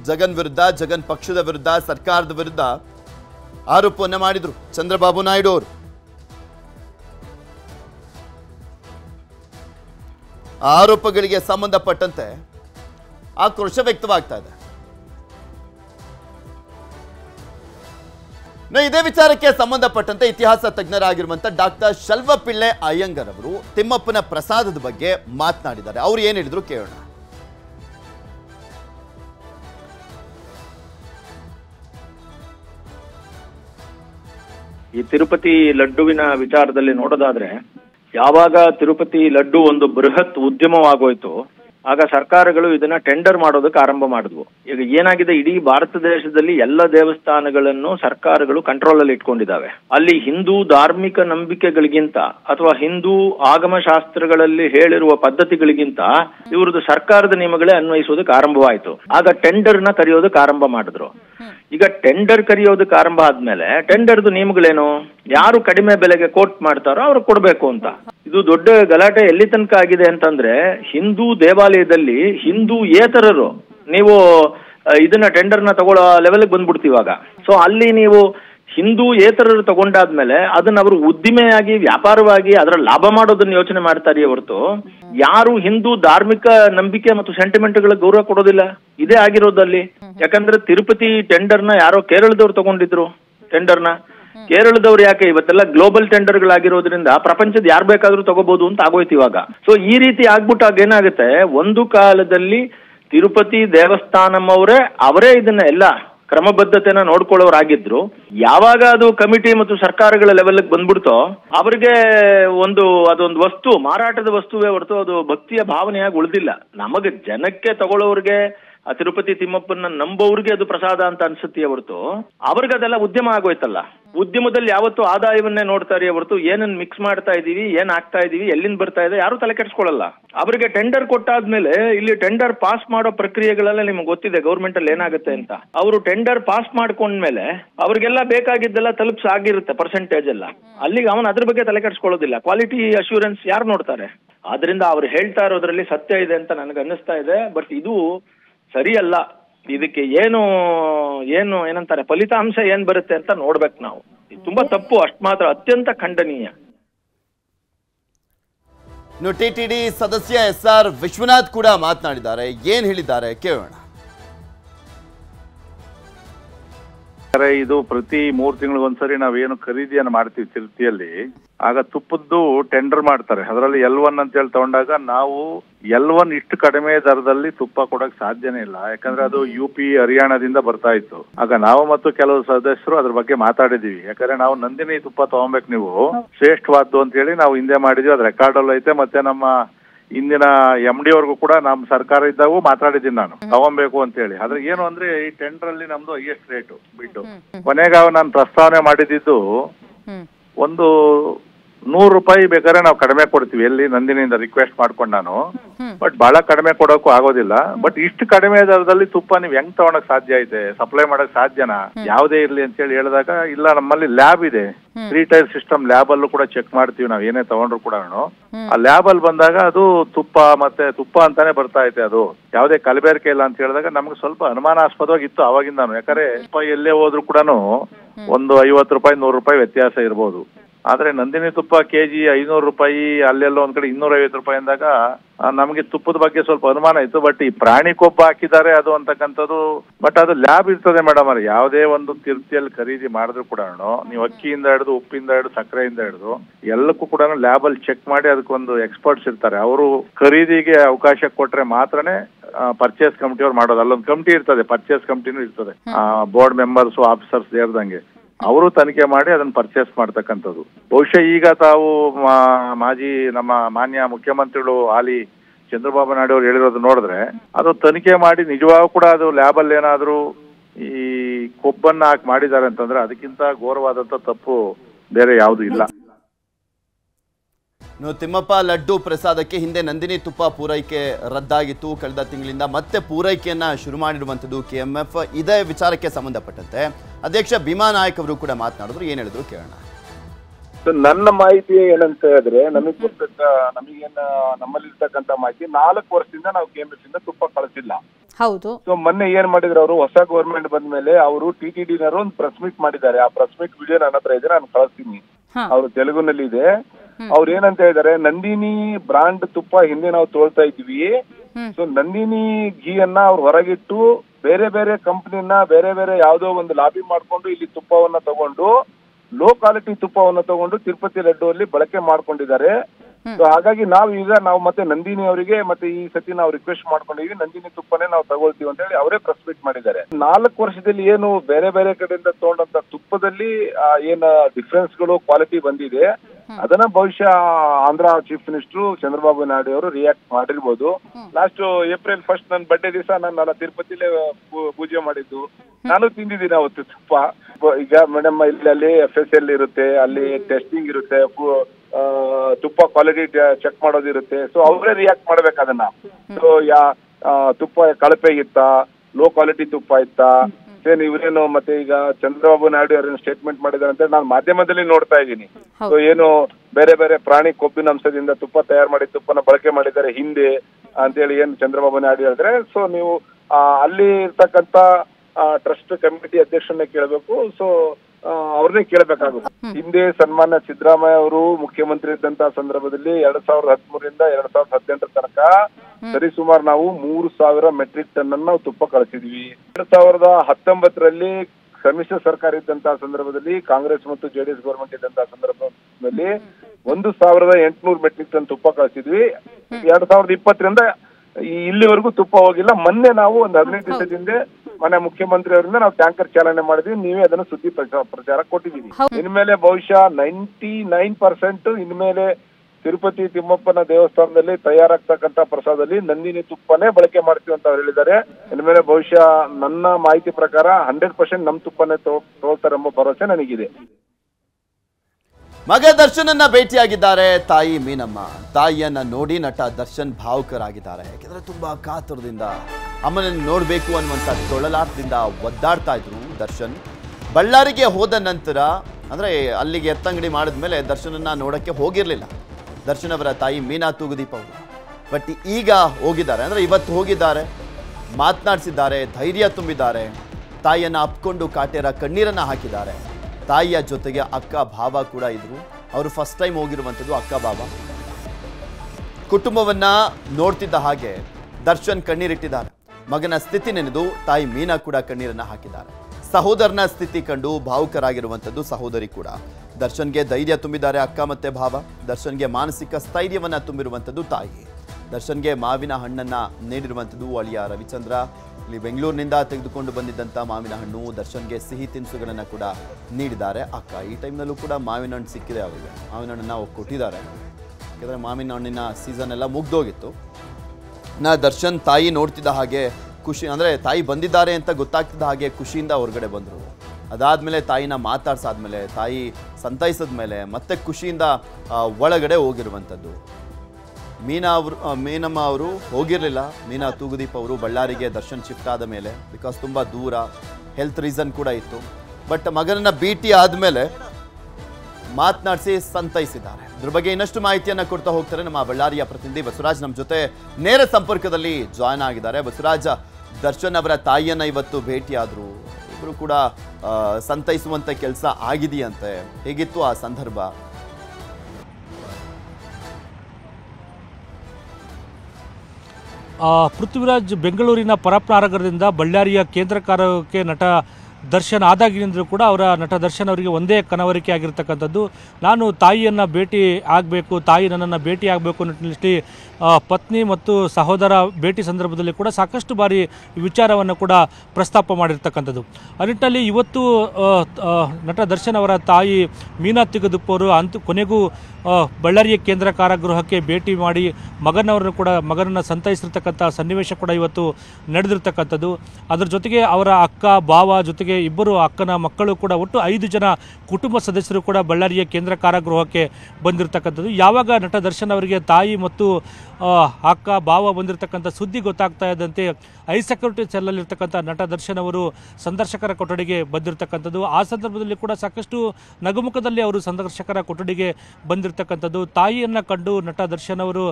ಜಗನ್ ವಿರುದ್ಧ, ಜಗನ್ ಪಕ್ಷದ ವಿರುದ್ಧ, ಸರ್ಕಾರದ ವಿರುದ್ಧ ಆರೋಪವನ್ನು ಮಾಡಿದ್ರು ಚಂದ್ರಬಾಬು ನಾಯ್ಡು ಅವರು. ಆರೋಪಗಳಿಗೆ ಸಂಬಂಧಪಟ್ಟಂತೆ ಆಕ್ರೋಶ ವ್ಯಕ್ತವಾಗ್ತಾ ಇದೆ. ಇದೇ ವಿಚಾರಕ್ಕೆ ಸಂಬಂಧಪಟ್ಟಂತೆ ಇತಿಹಾಸ ತಜ್ಞರಾಗಿರುವಂತಹ ಡಾಕ್ಟರ್ ಶಲ್ವಪಿಳ್ಳೆ ಅಯ್ಯಂಗರ್ ಅವರು ತಿಮ್ಮಪ್ಪನ ಪ್ರಸಾದದ ಬಗ್ಗೆ ಮಾತನಾಡಿದ್ದಾರೆ. ಅವ್ರು ಏನ್ ಹೇಳಿದ್ರು ಕೇಳೋಣ. ಈ ತಿರುಪತಿ ಲಡ್ಡುವಿನ ವಿಚಾರದಲ್ಲಿ ನೋಡೋದಾದ್ರೆ, ಯಾವಾಗ ತಿರುಪತಿ ಲಡ್ಡು ಒಂದು ಬೃಹತ್ ಉದ್ಯಮವಾಗೋಯ್ತು ಆಗ ಸರ್ಕಾರಗಳು ಇದನ್ನ ಟೆಂಡರ್ ಮಾಡೋದಕ್ಕೆ ಆರಂಭ ಮಾಡಿದ್ವು. ಈಗ ಏನಾಗಿದೆ, ಇಡೀ ಭಾರತ ದೇಶದಲ್ಲಿ ಎಲ್ಲ ದೇವಸ್ಥಾನಗಳನ್ನು ಸರ್ಕಾರಗಳು ಕಂಟ್ರೋಲ್ ಅಲ್ಲಿ ಇಟ್ಕೊಂಡಿದ್ದಾವೆ. ಅಲ್ಲಿ ಹಿಂದೂ ಧಾರ್ಮಿಕ ನಂಬಿಕೆಗಳಿಗಿಂತ ಅಥವಾ ಹಿಂದೂ ಆಗಮ ಶಾಸ್ತ್ರಗಳಲ್ಲಿ ಹೇಳಿರುವ ಪದ್ಧತಿಗಳಿಗಿಂತ ಇವ್ರದ್ದು ಸರ್ಕಾರದ ನಿಯಮಗಳೇ ಅನ್ವಯಿಸೋದಕ್ಕೆ ಆರಂಭವಾಯಿತು. ಆಗ ಟೆಂಡರ್ನ ಕರೆಯೋದಕ್ಕೆ ಆರಂಭ ಮಾಡಿದ್ರು. ಈಗ ಟೆಂಡರ್ ಕರೆಯೋದಕ್ಕೆ ಆರಂಭ ಆದ್ಮೇಲೆ ಟೆಂಡರ್ದು ನಿಯಮಗಳೇನು? ಯಾರು ಕಡಿಮೆ ಬೆಲೆಗೆ ಕೋಟ್ ಮಾಡ್ತಾರೋ ಅವ್ರು ಕೊಡ್ಬೇಕು ಅಂತ. ಇದು ದೊಡ್ಡ ಗಲಾಟೆ ಎಲ್ಲಿ ತನಕ ಆಗಿದೆ ಅಂತಂದ್ರೆ ಹಿಂದೂ ದೇವಾಲಯದಲ್ಲಿ ಹಿಂದೂ ಏತರರು ನೀವು ಇದನ್ನ ಟೆಂಡರ್ನ ತಗೊಳ್ಳೋ ಲೆವೆಲ್ಗೆ ಬಂದ್ಬಿಡ್ತೀವಿ ಇವಾಗ. ಸೊ ಅಲ್ಲಿ ನೀವು ಹಿಂದೂ ಏತರರು ತಗೊಂಡಾದ್ಮೇಲೆ ಅದನ್ನ ಅವರು ಉದ್ದಿಮೆಯಾಗಿ, ವ್ಯಾಪಾರವಾಗಿ ಅದರ ಲಾಭ ಮಾಡೋದನ್ನ ಯೋಚನೆ ಮಾಡ್ತಾರೆ ಹೊರತು. ಯಾರು ಹಿಂದೂ ಧಾರ್ಮಿಕ ನಂಬಿಕೆ ಮತ್ತು ಸೆಂಟಿಮೆಂಟ್ಗಳ ಗೌರವ ಕೊಡೋದಿಲ್ಲ. ಇದೇ ಆಗಿರೋದಲ್ಲಿ. ಯಾಕಂದ್ರೆ ತಿರುಪತಿ ಟೆಂಡರ್ನ ಯಾರೋ ಕೇರಳದವ್ರು ತಗೊಂಡಿದ್ರು ಟೆಂಡರ್ನ. ಕೇರಳದವ್ರು ಯಾಕೆ ಇವತ್ತೆಲ್ಲ ಗ್ಲೋಬಲ್ ಟೆಂಡರ್ಗಳಾಗಿರೋದ್ರಿಂದ ಪ್ರಪಂಚದ ಯಾರು ಬೇಕಾದ್ರೂ ತಗೋಬಹುದು ಅಂತ ಆಗೋಯ್ತು ಇವಾಗ. ಸೊ ಈ ರೀತಿ ಆಗ್ಬಿಟ್ಟಾಗ ಏನಾಗುತ್ತೆ? ಒಂದು ಕಾಲದಲ್ಲಿ ತಿರುಪತಿ ದೇವಸ್ಥಾನಂ ಅವರೇ ಅವರೇ ಇದನ್ನ ಎಲ್ಲ ಕ್ರಮಬದ್ಧತೆನ ನೋಡ್ಕೊಳ್ಳೋರಾಗಿದ್ರು, ಯಾವಾಗ ಅದು ಕಮಿಟಿ ಮತ್ತು ಸರ್ಕಾರಗಳ ಲೆವೆಲ್ಗೆ ಬಂದ್ಬಿಡ್ತೋ, ಅವರಿಗೆ ಒಂದು, ಅದೊಂದು ವಸ್ತು, ಮಾರಾಟದ ವಸ್ತುವೇ ಹೊರತು ಅದು ಭಕ್ತಿಯ ಭಾವನೆಯಾಗಿ ಉಳಿದಿಲ್ಲ. ನಮಗೆ ಜನಕ್ಕೆ ತಗೊಳ್ಳೋರ್ಗೆ ಆ ತಿರುಪತಿ ತಿಮ್ಮಪ್ಪನ ನಂಬೋರ್ಗೆ ಅದು ಪ್ರಸಾದ ಅಂತ ಅನ್ಸುತ್ತೆ ಹೊರತು, ಅವ್ರಿಗೆ ಅದೆಲ್ಲ ಉದ್ಯಮ ಆಗೋಯ್ತಲ್ಲ. ಉದ್ಯಮದಲ್ಲಿ ಯಾವತ್ತು ಆದಾಯವನ್ನೇ ನೋಡ್ತಾರೆ ಹೊರತು ಏನನ್ನ ಮಿಕ್ಸ್ ಮಾಡ್ತಾ ಇದೀವಿ, ಏನ್ ಆಗ್ತಾ ಇದೀವಿ, ಎಲ್ಲಿಂದ ಬರ್ತಾ ಇದೆ, ಯಾರು ತಲೆ ಕೆಡಿಸ್ಕೊಳ್ಳಲ್ಲ ಅವರಿಗೆ ಟೆಂಡರ್ ಕೊಟ್ಟಾದ್ಮೇಲೆ ಇಲ್ಲಿ ಟೆಂಡರ್ ಪಾಸ್ ಮಾಡೋ ಪ್ರಕ್ರಿಯೆಗಳೆಲ್ಲ ನಿಮ್ಗೆ ಗೊತ್ತಿದೆ ಗೌರ್ಮೆಂಟ್ ಅಲ್ಲಿ ಏನಾಗುತ್ತೆ ಅಂತ. ಅವರು ಟೆಂಡರ್ ಪಾಸ್ ಮಾಡ್ಕೊಂಡ್ಮೇಲೆ ಅವ್ರಿಗೆಲ್ಲ ಬೇಕಾಗಿದ್ದೆಲ್ಲ ತಲುಪ್ಸ್ ಆಗಿರುತ್ತೆ ಪರ್ಸೆಂಟೇಜ್ ಎಲ್ಲ. ಅಲ್ಲಿಗೆ ಅವನು ಅದ್ರ ಬಗ್ಗೆ ತಲೆ ಕೆಡಿಸ್ಕೊಳ್ಳೋದಿಲ್ಲ. ಕ್ವಾಲಿಟಿ ಅಶ್ಯೂರೆನ್ಸ್ ಯಾರು ನೋಡ್ತಾರೆ? ಆದ್ರಿಂದ ಅವ್ರು ಹೇಳ್ತಾ ಇರೋದ್ರಲ್ಲಿ ಸತ್ಯ ಇದೆ ಅಂತ ನನಗೆ ಅನ್ನಿಸ್ತಾ ಇದೆ ಬಟ್ ಇದು ಸರಿಯಲ್ಲ. ಇದಕ್ಕೆ ಏನು ಏನು ಏನಂತಾರೆ ಫಲಿತಾಂಶ ಏನ್ ಬರುತ್ತೆ ಅಂತ ನೋಡ್ಬೇಕು ನಾವು. ಇದು ತುಂಬಾ ತಪ್ಪು ಅಷ್ಟು ಮಾತ್ರ ಅತ್ಯಂತ ಖಂಡನೀಯ. ಇನ್ನು ಟಿ ಟಿ ಡಿ ಸದಸ್ಯ ಎಸ್ ಆರ್ ವಿಶ್ವನಾಥ್ ಕೂಡ ಮಾತನಾಡಿದ್ದಾರೆ. ಏನ್ ಹೇಳಿದ್ದಾರೆ ಕೇಳೋಣ. ಇದು ಪ್ರತಿ ಮೂರ್ ತಿಂಗಳಿಗೊಂದ್ಸರಿ ನಾವೇನು ಖರೀದಿಯನ್ನು ಮಾಡ್ತೀವಿ ತಿರುತಿಯಲ್ಲಿ ಆಗ ತುಪ್ಪದ್ದು ಟೆಂಡರ್ ಮಾಡ್ತಾರೆ. ಅದರಲ್ಲಿ ಎಲ್ ಒನ್ ಅಂತ ಹೇಳಿ ತಗೊಂಡಾಗ ನಾವು ಎಲ್ ಒನ್ ಇಷ್ಟು ಕಡಿಮೆ ದರದಲ್ಲಿ ತುಪ್ಪ ಕೊಡಕ್ ಸಾಧ್ಯನೇ ಇಲ್ಲ. ಯಾಕಂದ್ರೆ ಅದು ಯು ಪಿ ಹರಿಯಾಣದಿಂದ ಬರ್ತಾ ಇತ್ತು. ಆಗ ನಾವು ಮತ್ತು ಕೆಲವು ಸದಸ್ಯರು ಅದ್ರ ಬಗ್ಗೆ ಮಾತಾಡಿದೀವಿ. ಯಾಕಂದ್ರೆ ನಾವು ನಂದಿನಿ ತುಪ್ಪ ತಗೊಬೇಕು ನೀವು. ಶ್ರೇಷ್ಠವಾದ್ದು ಅಂತ ಹೇಳಿ ನಾವು ಹಿಂದೆ ಮಾಡಿದ್ವಿ. ಅದು ರೆಕಾರ್ಡ್ ಅಲ್ಲೂ ಐತೆ. ಮತ್ತೆ ನಮ್ಮ ಇಂದಿನ ಎಂ ಡಿ ಅವ್ರಿಗೂ ಕೂಡ ನಮ್ಮ ಸರ್ಕಾರ ಇದ್ದಾಗೂ ಮಾತಾಡಿದ್ದೀನಿ ನಾನು. ತಗೊಬೇಕು ಅಂತ ಹೇಳಿ. ಆದ್ರೆ ಏನು ಅಂದ್ರೆ ಈ ಟೆಂಡರ್ ಅಲ್ಲಿ ನಮ್ದು ಹೈಯೆಸ್ಟ್ ರೇಟ್ ಬಿಟ್ಟು. ಕೊನೆಗೆ ನಾನು ಪ್ರಸ್ತಾವನೆ ಮಾಡಿದ್ದು ಒಂದು ನೂರು ರೂಪಾಯಿ ಬೇಕಾದ್ರೆ ನಾವು ಕಡಿಮೆ ಕೊಡ್ತೀವಿ. ಎಲ್ಲಿ ನಂದಿನಿಂದ ರಿಕ್ವೆಸ್ಟ್ ಮಾಡ್ಕೊಂಡು ನಾನು. ಬಟ್ ಬಹಳ ಕಡಿಮೆ ಕೊಡೋಕು ಆಗೋದಿಲ್ಲ. ಬಟ್ ಇಷ್ಟು ಕಡಿಮೆ ದರದಲ್ಲಿ ತುಪ್ಪ ನೀವು ಹೆಂಗ್ ತಗೊಳಕ್ ಸಾಧ್ಯ ಐತೆ ಸಪ್ಲೈ ಮಾಡಕ್ ಸಾಧ್ಯನಾ? ಯಾವುದೇ ಇರ್ಲಿ ಅಂತ ಹೇಳಿ ಹೇಳಿದಾಗ ಇಲ್ಲ ನಮ್ಮಲ್ಲಿ ಲ್ಯಾಬ್ ಇದೆ. ತ್ರೀ ಟೈರ್ ಸಿಸ್ಟಮ್ ಲ್ಯಾಬ್ ಅಲ್ಲೂ ಕೂಡ ಚೆಕ್ ಮಾಡ್ತೀವಿ ನಾವು. ಏನೇ ತಗೊಂಡ್ರು ಕೂಡ ಆ ಲ್ಯಾಬ್ ಅಲ್ಲಿ ಬಂದಾಗ ಅದು ತುಪ್ಪ ಮತ್ತೆ ತುಪ್ಪ ಅಂತಾನೆ ಬರ್ತಾ ಐತೆ ಅದು. ಯಾವುದೇ ಕಲಬೆರಕೆ ಇಲ್ಲ ಅಂತ ಹೇಳಿದಾಗ ನಮ್ಗೆ ಸ್ವಲ್ಪ ಅನುಮಾನಾಸ್ಪದವಾಗಿತ್ತು ಅವಾಗಿಂದಾನು ಯಾಕಂದ್ರೆ ತುಪ್ಪ ಎಲ್ಲೇ ಹೋದ್ರು ಕೂಡ ಒಂದು ಐವತ್ತು ರೂಪಾಯಿ ನೂರು ರೂಪಾಯಿ ವ್ಯತ್ಯಾಸ ಇರ್ಬೋದು. ಆದ್ರೆ ನಂದಿನಿ ತುಪ್ಪ ಕೆಜಿ ಐನೂರು ರೂಪಾಯಿ ಅಲ್ಲೆಲ್ಲೋ ಒಂದ್ ಕಡೆ ಇನ್ನೂರ ಐವತ್ತು ರೂಪಾಯಿ ಅಂದಾಗ ನಮ್ಗೆ ತುಪ್ಪದ ಬಗ್ಗೆ ಸ್ವಲ್ಪ ಅನುಮಾನ ಇತ್ತು. ಬಟ್ ಈ ಪ್ರಾಣಿ ಕೊಬ್ಬ ಹಾಕಿದ್ದಾರೆ ಅದು ಅಂತಕ್ಕಂಥದ್ದು ಬಟ್ ಅದು ಲ್ಯಾಬ್ ಇರ್ತದೆ ಮೇಡಮ್ ಅವ್ರೆ. ಯಾವುದೇ ಒಂದು ತಿರ್ತಿಯಲ್ಲಿ ಖರೀದಿ ಮಾಡಿದ್ರು ಕೂಡ ನೀವು ಅಕ್ಕಿಯಿಂದ ಹಿಡಿದು ಉಪ್ಪಿಂದ ಹಿಡಿದು ಸಕ್ಕರೆಯಿಂದ ಹಿಡಿದು ಎಲ್ಲಕ್ಕೂ ಕೂಡ ಲ್ಯಾಬ್ ಅಲ್ಲಿ ಚೆಕ್ ಮಾಡಿ ಅದಕ್ಕೊಂದು ಎಕ್ಸ್ಪರ್ಟ್ಸ್ ಇರ್ತಾರೆ. ಅವರು ಖರೀದಿಗೆ ಅವಕಾಶ ಕೊಟ್ರೆ ಮಾತ್ರನೇ ಪರ್ಚೇಸ್ ಕಮಿಟಿ ಅವ್ರು ಮಾಡೋದು. ಅಲ್ಲೊಂದು ಕಮಿಟಿ ಇರ್ತದೆ ಪರ್ಚೇಸ್ ಕಮಿಟಿನೂ ಇರ್ತದೆ. ಬೋರ್ಡ್ ಮೆಂಬರ್ಸ್ ಆಫೀಸರ್ಸ್ ಸೇರಿದಂಗೆ ಅವರು ತನಿಖೆ ಮಾಡಿ ಅದನ್ನ ಪರ್ಚೇಸ್ ಮಾಡ್ತಕ್ಕಂಥದ್ದು. ಬಹುಶಃ ಈಗ ತಾವು ಮಾಜಿ ನಮ್ಮ ಮಾನ್ಯ ಮುಖ್ಯಮಂತ್ರಿಗಳು ಹಾಲಿ ಚಂದ್ರಬಾಬು ನಾಯ್ಡು ಅವರು ಹೇಳಿರೋದು ನೋಡಿದ್ರೆ ಅದು ತನಿಖೆ ಮಾಡಿ ನಿಜವಾಗೂ ಕೂಡ ಅದು ಲ್ಯಾಬಲ್ಲಿ ಏನಾದ್ರೂ ಈ ಕೊಬ್ಬನ್ನ ಹಾಕಿ ಮಾಡಿದ್ದಾರೆ ಅಂತಂದ್ರೆ ಅದಕ್ಕಿಂತ ಘೋರವಾದಂತ ತಪ್ಪು ಬೇರೆ ಯಾವುದು ಇಲ್ಲ. ತಿಮ್ಮಪ್ಪ ಲಡ್ಡು ಪ್ರಸಾದಕ್ಕೆ ಹಿಂದೆ ನಂದಿನಿ ತುಪ್ಪ ಪೂರೈಕೆ ರದ್ದಾಗಿತ್ತು. ಕಳೆದ ತಿಂಗಳಿಂದ ಮತ್ತೆ ಪೂರೈಕೆಯನ್ನು ಶುರು ಮಾಡಿರುವಂಥದ್ದು ಕೆ ಎಂ ಎಫ್ ಇದೇ ವಿಚಾರಕ್ಕೆ ಸಂಬಂಧಪಟ್ಟಂತೆ ಅಧ್ಯಕ್ಷ ಭೀಮಾ ನಾಯಕ್ ಅವರು ಕೂಡ ಮಾತನಾಡಿದ್ರು. ಏನು ಹೇಳಿದ್ರು ಕೇಳೋಣ. ಸೊ ನನ್ನ ಮಾಹಿತಿ ಏನಂತ ಹೇಳಿದ್ರೆ ನಮಗೆ ಗೊತ್ತಕ್ಕ ನಮಗೇನ ನಮ್ಮಲ್ಲಿರ್ತಕ್ಕಂತ ಮಾಹಿತಿ ನಾಲ್ಕು ವರ್ಷದಿಂದ ನಾವು ಕೆ ಇಂದ ತುಪ್ಪ ಕಳಿಸಿಲ್ಲ. ಹೌದು. ಸೊ ಮೊನ್ನೆ ಏನ್ ಮಾಡಿದ್ರು ಅವರು ಹೊಸ ಗೌರ್ಮೆಂಟ್ ಬಂದ್ಮೇಲೆ ಅವರು ಟಿ ಟಿ ಡಿನವರು ಒಂದು ಪ್ರೆಸ್ ಮೀಟ್ ಮಾಡಿದ್ದಾರೆ. ಆ ಪ್ರೆಸ್ ಮೀಟ್ ವಿಡಿಯೋ ನನ್ನ ಹತ್ರ ಇದೆ ನಾನು ಕಳಿಸ್ತೀನಿ. ಅವರು ತೆಲುಗುನಲ್ಲಿ ಇದೆ ಅವ್ರು ಏನಂತ ಹೇಳಿದಾರೆ ನಂದಿನಿ ಬ್ರಾಂಡ್ ತುಪ್ಪ ಹಿಂದೆ ನಾವು ತೋಳ್ತಾ ಇದ್ವಿ. ಸೊ ನಂದಿನಿ ಘೀಯನ್ನ ಅವ್ರು ಹೊರಗಿಟ್ಟು ಬೇರೆ ಬೇರೆ ಕಂಪ್ನಿನ ಬೇರೆ ಬೇರೆ ಯಾವ್ದೋ ಒಂದು ಲಾಬಿ ಮಾಡ್ಕೊಂಡು ಇಲ್ಲಿ ತುಪ್ಪವನ್ನ ತಗೊಂಡು ಲೋ ಕ್ವಾಲಿಟಿ ತುಪ್ಪವನ್ನ ತಗೊಂಡು ತಿರುಪತಿ ಲಡ್ಡು ಅಲ್ಲಿ ಬಳಕೆ ಮಾಡ್ಕೊಂಡಿದ್ದಾರೆ. ಸೊ ಹಾಗಾಗಿ ನಾವು ಈಗ ನಾವು ಮತ್ತೆ ನಂದಿನಿ ಅವರಿಗೆ ಮತ್ತೆ ಈ ಸತಿ ನಾವು ರಿಕ್ವೆಸ್ಟ್ ಮಾಡ್ಕೊಂಡಿದೀವಿ. ನಂದಿನಿ ತುಪ್ಪನೇ ನಾವು ತಗೊಳ್ತೀವಿ ಅಂತ ಹೇಳಿ ಅವರೇ ಪ್ರೆಸ್ ಮೀಟ್ ಮಾಡಿದ್ದಾರೆ. ನಾಲ್ಕು ವರ್ಷದಲ್ಲಿ ಏನು ಬೇರೆ ಬೇರೆ ಕಡೆಯಿಂದ ತಗೊಂಡಂತ ತುಪ್ಪದಲ್ಲಿ ಏನ ಏನ್ ಡಿಫ್ರೆನ್ಸ್ಗಳು ಕ್ವಾಲಿಟಿ ಬಂದಿದೆ. ಅದನ್ನ ಬಹುಶಃ ಆಂಧ್ರ ಚೀಫ್ ಮಿನಿಸ್ಟರ್ ಚಂದ್ರಬಾಬು ನಾಯ್ಡು ಅವರು ರಿಯಾಕ್ಟ್ ಮಾಡಿರ್ಬೋದು. ಲಾಸ್ಟ್ ಏಪ್ರಿಲ್ ಫಸ್ಟ್ ನನ್ನ ಬರ್ಡೆ ದಿವಸ ನಾನು ನನ್ನ ತಿರುಪತಿಲೇ ಪೂಜೆ ಮಾಡಿದ್ದು. ನಾನು ತಿಂದಿದ್ದೀನಿ ಅವತ್ತು ತುಪ್ಪ. ಈಗ ಮೇಡಮ್ ಇಲ್ಲಿ ಅಲ್ಲಿ ಎಫ್ ಎಸ್ ಎಲ್ ಇರುತ್ತೆ ಅಲ್ಲಿ ಟೆಸ್ಟಿಂಗ್ ಇರುತ್ತೆ ತುಪ್ಪ ಕ್ವಾಲಿಟಿ ಚೆಕ್ ಮಾಡೋದಿರುತ್ತೆ. ಸೊ ಅವರೇ ರಿಯಾಕ್ಟ್ ಮಾಡ್ಬೇಕು ಅದನ್ನ. ಸೊ ಯಾ ತುಪ್ಪ ಕಳಪೆ ಇತ್ತಾ ಲೋ ಕ್ವಾಲಿಟಿ ತುಪ್ಪ ಇತ್ತಾ. ಸೇನ್ ಇವರೇನು ಮತ್ತೆ ಈಗ ಚಂದ್ರಬಾಬು ನಾಯ್ಡು ಅವ್ರೇನು ಸ್ಟೇಟ್ಮೆಂಟ್ ಮಾಡಿದಾರೆ ಅಂತ ನಾನು ಮಾಧ್ಯಮದಲ್ಲಿ ನೋಡ್ತಾ ಇದ್ದೀನಿ. ಸೊ ಏನು ಬೇರೆ ಬೇರೆ ಪ್ರಾಣಿ ಕೊಬ್ಬಿನ ಅಂಶದಿಂದ ತುಪ್ಪ ತಯಾರು ಮಾಡಿ ತುಪ್ಪನ ಬಳಕೆ ಮಾಡಿದ್ದಾರೆ ಹಿಂದೆ ಅಂತೇಳಿ ಏನು ಚಂದ್ರಬಾಬು ನಾಯ್ಡು ಹೇಳಿದ್ರೆ. ಸೊ ನೀವು ಆ, ಅಲ್ಲಿ ಇರ್ತಕ್ಕಂತ ಟ್ರಸ್ಟ್ ಕಮಿಟಿ ಅಧ್ಯಕ್ಷನ್ನೇ ಕೇಳಬೇಕು. ಸೊ ಅವ್ರನ್ನೇ ಕೇಳಬೇಕಾಗುತ್ತೆ. ಹಿಂದೆ ಸನ್ಮಾನ್ಯ ಸಿದ್ದರಾಮಯ್ಯ ಅವರು ಮುಖ್ಯಮಂತ್ರಿ ಇದ್ದಂತ ಸಂದರ್ಭದಲ್ಲಿ ಎರಡ್ ಸಾವಿರದ ಹದಿಮೂರರಿಂದ ಎರಡ್ ಸಾವಿರದ ಹದಿನೆಂಟರ ತನಕ ಸರಿಸುಮಾರು ನಾವು ಮೂರು ಸಾವಿರ ಮೆಟ್ರಿಕ್ ಟನ್ ಅನ್ನ ನಾವು ತುಪ್ಪ ಕಳಿಸಿದ್ವಿ. ಎರಡ್ ಸಾವಿರದ ಹತ್ತೊಂಬತ್ತರಲ್ಲಿ ಸಮ್ಮಿಶ್ರ ಸರ್ಕಾರ ಇದ್ದಂತಹ ಸಂದರ್ಭದಲ್ಲಿ ಕಾಂಗ್ರೆಸ್ ಮತ್ತು ಜೆಡಿಎಸ್ ಗೌರ್ಮೆಂಟ್ ಇದ್ದಂತಹ ಸಂದರ್ಭದಲ್ಲಿ ಒಂದು ಸಾವಿರದ ಎಂಟುನೂರು ಮೆಟ್ರಿಕ್ ಟನ್ ತುಪ್ಪ ಕಳಿಸಿದ್ವಿ. ಎರಡ್ ಸಾವಿರದ ಇಪ್ಪತ್ತರಿಂದ ಇಲ್ಲಿವರೆಗೂ ತುಪ್ಪ ಹೋಗಿಲ್ಲ. ಮೊನ್ನೆ ನಾವು ಒಂದು ಹದಿನೈದು ದಿವಸದಿಂದ ಮನೆ ಮುಖ್ಯಮಂತ್ರಿ ಅವರಿಂದ ನಾವು ಟ್ಯಾಂಕರ್ ಚಾಲನೆ ಮಾಡಿದ್ವಿ. ನೀವೇ ಅದನ್ನು ಸುದ್ದಿ ಪ್ರಚಾರ ಕೊಟ್ಟಿದ್ದೀವಿ ಇನ್ಮೇಲೆ ಬಹುಶಃ ನೈಂಟಿ ನೈನ್ ಪರ್ಸೆಂಟ್ ಇನ್ಮೇಲೆ ತಿರುಪತಿ ತಿಮ್ಮಪ್ಪನ ದೇವಸ್ಥಾನದಲ್ಲಿ ತಯಾರಾಗ್ತಕ್ಕಂತ ಪ್ರಸಾದಲ್ಲಿ ನಂದಿನಿ ತುಪ್ಪನೇ ಬಳಕೆ ಮಾಡ್ತೀವಿ ಅಂತ ಅವ್ರು ಹೇಳಿದ್ದಾರೆ. ಇನ್ಮೇಲೆ ಬಹುಶಃ ನನ್ನ ಮಾಹಿತಿ ಪ್ರಕಾರ ಹಂಡ್ರೆಡ್ ಪರ್ಸೆಂಟ್ ನಮ್ ತುಪ್ಪನೇ ತೋ ತಗೊಳ್ತಾರೆ ಎಂಬ ಭರವಸೆ ನನಗಿದೆ. ಮಗ ದರ್ಶನನ್ನ ಭೇಟಿಯಾಗಿದ್ದಾರೆ, ತಾಯಿ ಮೀನಮ್ಮ. ತಾಯಿಯನ್ನ ನೋಡಿ ನಟ ದರ್ಶನ್ ಭಾವುಕರಾಗಿದ್ದಾರೆ. ಯಾಕೆಂದ್ರೆ ತುಂಬಾ ಕಾತುರದಿಂದ ಅಮ್ಮನನ್ನು ನೋಡಬೇಕು ಅನ್ನುವಂಥ ತೊಳಲಾಟದಿಂದ ಒದ್ದಾಡ್ತಾ ಇದ್ರು ದರ್ಶನ್. ಬಳ್ಳಾರಿಗೆ ಹೋದ ನಂತರ, ಅಂದ್ರೆ ಅಲ್ಲಿಗೆ ಎತ್ತಂಗಡಿ ಮಾಡಿದ್ಮೇಲೆ ದರ್ಶನನ್ನ ನೋಡಕ್ಕೆ ಹೋಗಿರ್ಲಿಲ್ಲ. ದರ್ಶನ್ ಅವರ ತಾಯಿ ಮೀನಾ ತೂಗುದೀಪ್ ಅವರು. ಬಟ್ ಈಗ ಹೋಗಿದ್ದಾರೆ, ಅಂದ್ರೆ ಇವತ್ತು ಹೋಗಿದ್ದಾರೆ. ಮಾತನಾಡಿಸಿದ್ದಾರೆ, ಧೈರ್ಯ ತುಂಬಿದ್ದಾರೆ. ತಾಯಿಯನ್ನ ಅಪ್ಕೊಂಡು ಕಾಟೇರ ಕಣ್ಣೀರನ್ನ ಹಾಕಿದ್ದಾರೆ. ತಾಯಿಯ ಜೊತೆಗೆ ಅಕ್ಕ, ಭಾವ ಕೂಡ ಇದ್ರು. ಅವರು ಫಸ್ಟ್ ಟೈಮ್ ಹೋಗಿರುವಂಥದ್ದು ಅಕ್ಕ, ಭಾವ. ಕುಟುಂಬವನ್ನ ನೋಡ್ತಿದ್ದ ಹಾಗೆ ದರ್ಶನ್ ಕಣ್ಣೀರಿಟ್ಟಿದ್ದಾರೆ. ಮಗನ ಸ್ಥಿತಿ ನೆನೆದು ತಾಯಿ ಮೀನಾ ಕೂಡ ಕಣ್ಣೀರನ್ನ ಹಾಕಿದ್ದಾರೆ. ಸಹೋದರನ ಸ್ಥಿತಿ ಕಂಡು ಭಾವುಕರಾಗಿರುವಂಥದ್ದು ಸಹೋದರಿ ಕೂಡ. ದರ್ಶನ್ಗೆ ಧೈರ್ಯ ತುಂಬಿದ್ದಾರೆ ಅಕ್ಕ ಮತ್ತೆ ಭಾವ. ದರ್ಶನ್ಗೆ ಮಾನಸಿಕ ಸ್ಥೈರ್ಯವನ್ನ ತುಂಬಿರುವಂಥದ್ದು ತಾಯಿ. ದರ್ಶನ್ಗೆ ಮಾವಿನ ಹಣ್ಣನ್ನ ನೀಡಿರುವಂಥದ್ದು ಅಳಿಯ ರವಿಚಂದ್ರ. ಇಲ್ಲಿ ಬೆಂಗಳೂರಿನಿಂದ ತೆಗೆದುಕೊಂಡು ಬಂದಿದ್ದಂಥ ಮಾವಿನ ಹಣ್ಣು, ದರ್ಶನ್ಗೆ ಸಿಹಿ ತಿನಿಸುಗಳನ್ನು ಕೂಡ ನೀಡಿದ್ದಾರೆ. ಅಕ್ಕ, ಈ ಟೈಮ್ನಲ್ಲೂ ಕೂಡ ಮಾವಿನ ಹಣ್ಣು ಸಿಕ್ಕಿದೆ ಅವರಿಗೆ. ಮಾವಿನ ಹಣ್ಣನ್ನು ಅವ್ರು ಕೊಟ್ಟಿದ್ದಾರೆ. ಯಾಕಂದರೆ ಮಾವಿನ ಹಣ್ಣಿನ ಸೀಸನ್ ಎಲ್ಲ ಮುಗ್ದೋಗಿತ್ತು. ನಾ ದರ್ಶನ್ ತಾಯಿ ನೋಡ್ತಿದ್ದ ಹಾಗೆ ಖುಷಿ, ಅಂದರೆ ತಾಯಿ ಬಂದಿದ್ದಾರೆ ಅಂತ ಗೊತ್ತಾಗ್ತಿದ್ದ ಹಾಗೆ ಖುಷಿಯಿಂದ ಹೊರಗಡೆ ಬಂದರು. ಅದಾದಮೇಲೆ ತಾಯಿನ ಮಾತಾಡ್ಸಾದ್ಮೇಲೆ, ತಾಯಿ ಸಂತೈಸಿದ ಮೇಲೆ ಮತ್ತೆ ಖುಷಿಯಿಂದ ಒಳಗಡೆ ಹೋಗಿರುವಂಥದ್ದು ಮೀನಾ ಅವರು ಮೀನಮ್ಮ ಅವರು ಹೋಗಿರಲಿಲ್ಲ. ಮೀನಾ ತೂಗುದೀಪ್ ಅವರು ಬಳ್ಳಾರಿಗೆ ದರ್ಶನ್ ಶಿಫ್ಟ್ ಆದ ಮೇಲೆ ಬಿಕಾಸ್ ತುಂಬ ದೂರ ಹೆಲ್ತ್ ರೀಸನ್ ಕೂಡ ಇತ್ತು. ಬಟ್ ಮಗನನ್ನು ಭೇಟಿ ಆದಮೇಲೆ ಮಾತನಾಡಿಸಿ ಸಂತೈಸಿದ್ದಾರೆ. ಇದ್ರ ಬಗ್ಗೆ ಇನ್ನಷ್ಟು ಮಾಹಿತಿಯನ್ನು ಕೊಡ್ತಾ ಹೋಗ್ತಾರೆ ನಮ್ಮ ಬಳ್ಳಾರಿಯ ಪ್ರತಿನಿಧಿ ಬಸವರಾಜ್. ನಮ್ಮ ಜೊತೆ ನೇರ ಸಂಪರ್ಕದಲ್ಲಿ ಜಾಯ್ನ್ ಆಗಿದ್ದಾರೆ. ಬಸವರಾಜ, ದರ್ಶನ್ ಅವರ ತಾಯಿಯನ್ನು ಇವತ್ತು ಭೇಟಿಯಾದರು. ಇಬ್ಬರು ಕೂಡ ಸಂತೈಸುವಂಥ ಕೆಲಸ ಆಗಿದೆಯಂತೆ. ಹೇಗಿತ್ತು ಆ ಸಂದರ್ಭ? ಪೃಥ್ವಿರಾಜ್ ಬೆಂಗಳೂರಿನ ಪರಪ್ನಾರಗರದಿಂದ ಬಳ್ಳಾರಿಯ ಕೇಂದ್ರ ಕಾರಕ್ಕೆ ನಟ ದರ್ಶನ್ ಆದಾಗಿನಿಂದಲೂ ಕೂಡ ಅವರ ನಟ ದರ್ಶನ್ ಅವರಿಗೆ ಒಂದೇ ಕನವರಿಕೆ ಆಗಿರ್ತಕ್ಕಂಥದ್ದು. ನಾನು ತಾಯಿಯನ್ನು ಭೇಟಿ ಆಗಬೇಕು, ತಾಯಿ ನನ್ನನ್ನು ಭೇಟಿ ಆಗಬೇಕು ಅನ್ನೋ ನಿಟ್ಟಿನಲ್ಲಿ ಪತ್ನಿ ಮತ್ತು ಸಹೋದರ ಭೇಟಿ ಸಂದರ್ಭದಲ್ಲಿ ಕೂಡ ಸಾಕಷ್ಟು ಬಾರಿ ವಿಚಾರವನ್ನು ಕೂಡ ಪ್ರಸ್ತಾಪ ಮಾಡಿರ್ತಕ್ಕಂಥದ್ದು. ಆ ನಿಟ್ಟಿನಲ್ಲಿ ಇವತ್ತು ನಟ ದರ್ಶನ್ ಅವರ ತಾಯಿ ಮೀನಾ ತಿಗದುಪ್ಪ ಅವರು ಅಂತ, ಕೊನೆಗೂ ಬಳ್ಳಾರಿಯ ಕೇಂದ್ರ ಕಾರಾಗೃಹಕ್ಕೆ ಭೇಟಿ ಮಾಡಿ ಮಗನವರನ್ನು ಕೂಡ, ಮಗನನ್ನು ಸಂತೈಸಿರ್ತಕ್ಕಂಥ ಸನ್ನಿವೇಶ ಕೂಡ ಇವತ್ತು ನಡೆದಿರ್ತಕ್ಕಂಥದ್ದು. ಅದರ ಜೊತೆಗೆ ಅವರ ಅಕ್ಕ, ಭಾವ, ಜೊತೆಗೆ ಇಬ್ಬರು ಅಕ್ಕನ ಮಕ್ಕಳು ಕೂಡ ಒಟ್ಟು ಐದು ಜನ ಕುಟುಂಬ ಸದಸ್ಯರು ಕೂಡ ಬಳ್ಳಾರಿಯ ಕೇಂದ್ರ ಕಾರಾಗೃಹಕ್ಕೆ ಬಂದಿರತಕ್ಕಂಥದ್ದು. ಯಾವಾಗ ನಟ ದರ್ಶನ್ ಅವರಿಗೆ ತಾಯಿ ಮತ್ತು ಅಕ್ಕ, ಭಾವ ಬಂದಿರತಕ್ಕಂಥ ಸುದ್ದಿ ಗೊತ್ತಾಗ್ತಾ ಇದ್ದಂತೆ ಐ ಸೆಕ್ಯೂರಿಟಿ ಸೆಲ್ಲಲ್ಲಿರ್ತಕ್ಕಂಥ ನಟ ದರ್ಶನ್ ಅವರು ಸಂದರ್ಶಕರ ಕೊಠಡಿಗೆ ಬಂದಿರತಕ್ಕಂಥದ್ದು. ಆ ಸಂದರ್ಭದಲ್ಲಿ ಕೂಡ ಸಾಕಷ್ಟು ನಗುಮುಖದಲ್ಲಿ ಅವರು ಸಂದರ್ಶಕರ ಕೊಠಡಿಗೆ ಬಂದಿರತಕ್ಕಂಥದ್ದು. ತಾಯಿಯನ್ನು ಕಂಡು ನಟ ದರ್ಶನ್ ಅವರು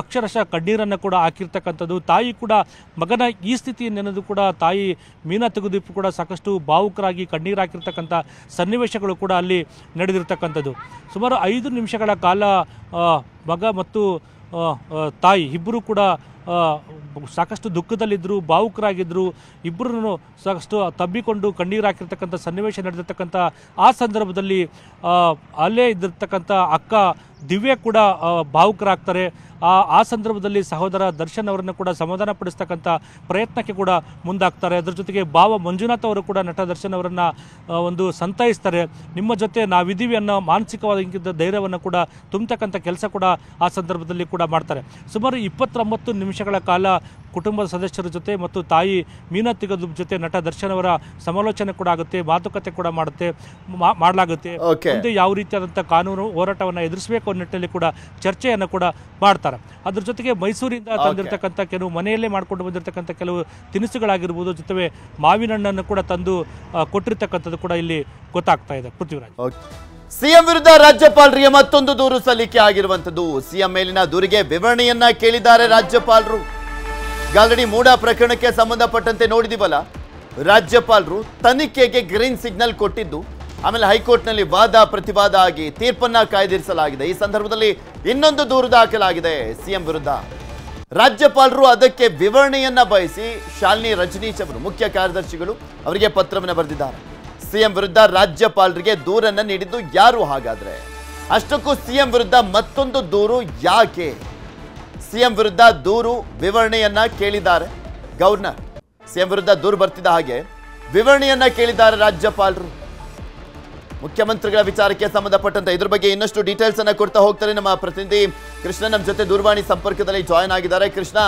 ಅಕ್ಷರಶಃ ಕಣ್ಣೀರನ್ನು ಕೂಡ ಹಾಕಿರ್ತಕ್ಕಂಥದ್ದು. ತಾಯಿ ಕೂಡ ಮಗನ ಈ ಸ್ಥಿತಿ ನೆನೆದು ಕೂಡ ತಾಯಿ ಮೀನಾ ತೆಗೆದಿಪ್ಪು ಕೂಡ ಸಾಕಷ್ಟು ಭಾವುಕರಾಗಿ ಕಣ್ಣೀರು ಹಾಕಿರ್ತಕ್ಕಂಥ ಸನ್ನಿವೇಶಗಳು ಕೂಡ ಅಲ್ಲಿ ನಡೆದಿರ್ತಕ್ಕಂಥದ್ದು. ಸುಮಾರು ಐದು ನಿಮಿಷಗಳ ಕಾಲ ಮಗ ಮತ್ತು ತಾಯಿ ಇಬ್ಬರು ಕೂಡ ಸಾಕಷ್ಟು ದುಃಖದಲ್ಲಿದ್ದರು ಭಾವುಕರಾಗಿದ್ದರು ಇಬ್ಬರನ್ನು ಸಾಕಷ್ಟು ತಬ್ಬಿಕೊಂಡು ಕಣ್ಣೀರು ಹಾಕಿರ್ತಕ್ಕಂಥ ಸನ್ನಿವೇಶ ನಡೆದಿರ್ತಕ್ಕಂಥ ಆ ಸಂದರ್ಭದಲ್ಲಿ ಅಲ್ಲೇ ಇದ್ದಿರ್ತಕ್ಕಂಥ ಅಕ್ಕ ದಿವ್ಯ ಕೂಡ ಭಾವುಕರಾಗ್ತಾರೆ. ಆ ಆ ಸಂದರ್ಭದಲ್ಲಿ ಸಹೋದರ ದರ್ಶನ್ ಅವರನ್ನು ಕೂಡ ಸಮಾಧಾನ ಪಡಿಸ್ತಕ್ಕಂಥ ಪ್ರಯತ್ನಕ್ಕೆ ಕೂಡ ಮುಂದಾಗ್ತಾರೆ. ಅದರ ಜೊತೆಗೆ ಭಾವ ಮಂಜುನಾಥ್ ಅವರು ಕೂಡ ನಟ ದರ್ಶನ್ ಅವರನ್ನು ಒಂದು ಸಂತೈಸ್ತಾರೆ. ನಿಮ್ಮ ಜೊತೆ ನಾವಿದ್ದೀವಿ ಅನ್ನೋ ಮಾನಸಿಕವಾದ ಧೈರ್ಯವನ್ನು ಕೂಡ ತುಂಬತಕ್ಕಂಥ ಕೆಲಸ ಕೂಡ ಆ ಸಂದರ್ಭದಲ್ಲಿ ಕೂಡ ಮಾಡ್ತಾರೆ. ಸುಮಾರು ಇಪ್ಪತ್ತೊಂಬತ್ತು ನಿಮಿಷಗಳ ಕಾಲ ಕುಟುಂಬದ ಸದಸ್ಯರ ಜೊತೆ ಮತ್ತು ತಾಯಿ ಮೀನಾ ತಿಗದು ಜೊತೆ ನಟ ದರ್ಶನ್ ಅವರ ಸಮಾಲೋಚನೆ ಕೂಡ ಆಗುತ್ತೆ ಮಾತುಕತೆ ಕೂಡ ಮಾಡುತ್ತೆ ಮಾಡಲಾಗುತ್ತೆ. ಮುಂದೆ ಯಾವ ರೀತಿಯಾದಂಥ ಕಾನೂನು ಹೋರಾಟವನ್ನು ಎದುರಿಸಬೇಕು ಅನ್ನೋ ನಿಟ್ಟಿನಲ್ಲಿ ಕೂಡ ಚರ್ಚೆಯನ್ನು ಕೂಡ ಮಾಡ್ತಾರೆ. ಅದ್ರ ಜೊತೆಗೆ ಮೈಸೂರಿಂದ ತಂದಿರತಕ್ಕಂಥ ಕೆಲವು ಮನೆಯಲ್ಲೇ ಮಾಡಿಕೊಂಡು ಬಂದಿರತಕ್ಕಂಥ ಕೆಲವು ತಿನಿಸುಗಳಾಗಿರ್ಬೋದು ಜೊತೆಗೆ ಮಾವಿನ ಹಣ್ಣನ್ನು ಕೂಡ ತಂದು ಕೊಟ್ಟಿರ್ತಕ್ಕಂಥದ್ದು ಕೂಡ ಇಲ್ಲಿ ಗೊತ್ತಾಗ್ತಾ ಇದೆ. ಪೃಥ್ವಿರಾಜ್. ಸಿಎಂ ವಿರುದ್ಧ ರಾಜ್ಯಪಾಲರಿಗೆ ಮತ್ತೊಂದು ದೂರು ಸಲ್ಲಿಕೆ ಆಗಿರುವಂತದ್ದು ಸಿಎಂ ಮೇಲಿನ ದೂರಿಗೆ ವಿವರಣೆಯನ್ನ ಕೇಳಿದ್ದಾರೆ ರಾಜ್ಯಪಾಲರು. ಆಲ್ರೆಡಿ ಮೂಡ ಪ್ರಕರಣಕ್ಕೆ ಸಂಬಂಧಪಟ್ಟಂತೆ ನೋಡಿದಿವಲ್ಲ, ರಾಜ್ಯಪಾಲರು ತನಿಖೆಗೆ ಗ್ರೀನ್ ಸಿಗ್ನಲ್ ಕೊಟ್ಟಿದ್ದು, ಆಮೇಲೆ ಹೈಕೋರ್ಟ್ನಲ್ಲಿ ವಾದ ಪ್ರತಿವಾದ ಆಗಿ ತೀರ್ಪನ್ನ ಕಾಯ್ದಿರಿಸಲಾಗಿದೆ. ಈ ಸಂದರ್ಭದಲ್ಲಿ ಇನ್ನೊಂದು ದೂರು ದಾಖಲಾಗಿದೆ ಸಿಎಂ ವಿರುದ್ಧ. ರಾಜ್ಯಪಾಲರು ಅದಕ್ಕೆ ವಿವರಣೆಯನ್ನ ಬಯಸಿ ಶಾಲಿನಿ ರಜನೀಶ್ ಅವರು, ಮುಖ್ಯ ಕಾರ್ಯದರ್ಶಿಗಳು ಅವರಿಗೆ ಪತ್ರವನ್ನು ಬರೆದಿದ್ದಾರೆ. ಸಿಎಂ ವಿರುದ್ಧ ರಾಜ್ಯಪಾಲರಿಗೆ ದೂರನ್ನ ನೀಡಿದ್ದು ಯಾರು ಹಾಗಾದ್ರೆ? ಅಷ್ಟಕ್ಕೂ ಸಿಎಂ ವಿರುದ್ಧ ಮತ್ತೊಂದು ದೂರು ಯಾಕೆ? ಸಿಎಂ ವಿರುದ್ಧ ದೂರು ವಿವರಣೆಯನ್ನ ಕೇಳಿದ್ದಾರೆ. ಗವರ್ನರ್ ಸಿಎಂ ವಿರುದ್ಧ ದೂರು ಬರ್ತಿದ್ದ ಹಾಗೆ ವಿವರಣೆಯನ್ನ ಕೇಳಿದ್ದಾರೆ ರಾಜ್ಯಪಾಲರು. ಮುಖ್ಯಮಂತ್ರಿಗಳ ವಿಚಾರಕ್ಕೆ ಸಂಬಂಧಪಟ್ಟಂತೆ ಇದ್ರ ಬಗ್ಗೆ ಇನ್ನಷ್ಟು ಡೀಟೇಲ್ಸ್ ಅನ್ನ ಕೊಡ್ತಾ ಹೋಗ್ತಾರೆ ನಮ್ಮ ಪ್ರತಿನಿಧಿ ಕೃಷ್ಣ. ನಮ್ಮ ಜೊತೆ ದೂರವಾಣಿ ಸಂಪರ್ಕದಲ್ಲಿ ಜಾಯ್ನ್ ಆಗಿದ್ದಾರೆ. ಕೃಷ್ಣ,